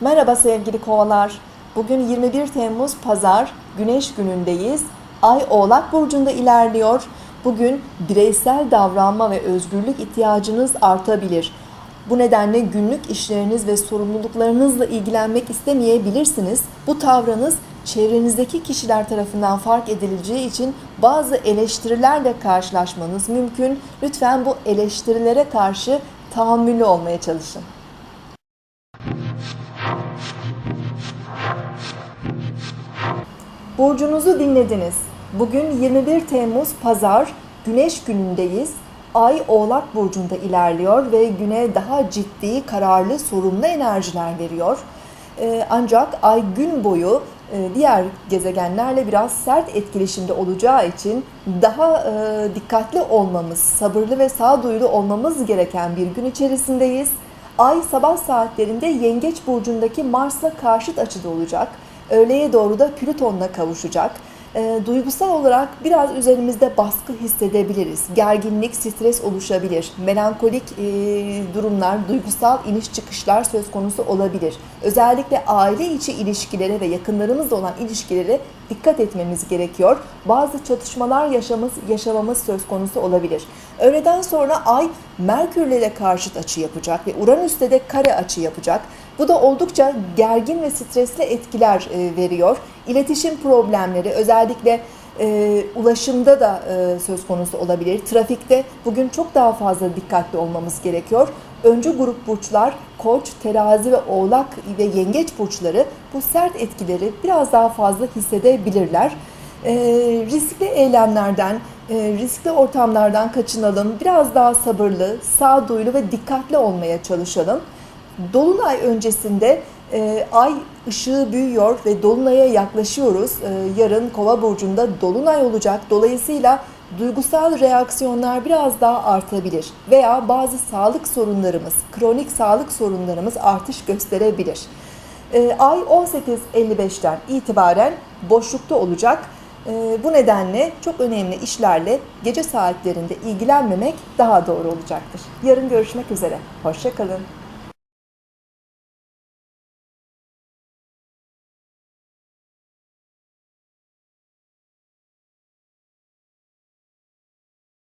Merhaba sevgili kovalar. Bugün 21 Temmuz Pazar, Güneş günündeyiz. Ay Oğlak Burcu'nda ilerliyor. Bugün bireysel davranma ve özgürlük ihtiyacınız artabilir. Bu nedenle günlük işleriniz ve sorumluluklarınızla ilgilenmek istemeyebilirsiniz. Bu tavrınız çevrenizdeki kişiler tarafından fark edileceği için bazı eleştirilerle karşılaşmanız mümkün. Lütfen bu eleştirilere karşı tahammüllü olmaya çalışın. Burcunuzu dinlediniz. Bugün 21 Temmuz Pazar, Güneş günündeyiz. Ay Oğlak Burcu'nda ilerliyor ve güne daha ciddi, kararlı, sorumlu enerjiler veriyor. Ee, Ancak ay gün boyu e, diğer gezegenlerle biraz sert etkileşimde olacağı için daha e, dikkatli olmamız, sabırlı ve sağduyulu olmamız gereken bir gün içerisindeyiz. Ay sabah saatlerinde Yengeç Burcu'ndaki Mars'la karşıt açıda olacak. Öğleye doğru da Plüton'la kavuşacak. E, duygusal olarak biraz üzerimizde baskı hissedebiliriz. Gerginlik, stres oluşabilir. Melankolik e, durumlar, duygusal iniş çıkışlar söz konusu olabilir. Özellikle aile içi ilişkilere ve yakınlarımızla olan ilişkilere dikkat etmemiz gerekiyor. Bazı çatışmalar yaşamamız, yaşamamız söz konusu olabilir. Öğleden sonra Ay Merkürle de karşıt açı yapacak ve Uranüs'te de kare açı yapacak. Bu da oldukça gergin ve stresli etkiler e, veriyor. İletişim problemleri özellikle e, ulaşımda da e, söz konusu olabilir. Trafikte bugün çok daha fazla dikkatli olmamız gerekiyor. Öncü grup burçlar Koç, Terazi ve Oğlak ve Yengeç burçları bu sert etkileri biraz daha fazla hissedebilirler. E, riskli eylemlerden, riskli ortamlardan kaçınalım. Biraz daha sabırlı, sağduyulu ve dikkatli olmaya çalışalım. Dolunay öncesinde e, ay ışığı büyüyor ve dolunaya yaklaşıyoruz. E, yarın Kova burcunda dolunay olacak. Dolayısıyla duygusal reaksiyonlar biraz daha artabilir veya bazı sağlık sorunlarımız, kronik sağlık sorunlarımız artış gösterebilir. E, ay 18.55'ten itibaren boşlukta olacak. E, bu nedenle çok önemli işlerle gece saatlerinde ilgilenmemek daha doğru olacaktır. Yarın görüşmek üzere. Hoşçakalın.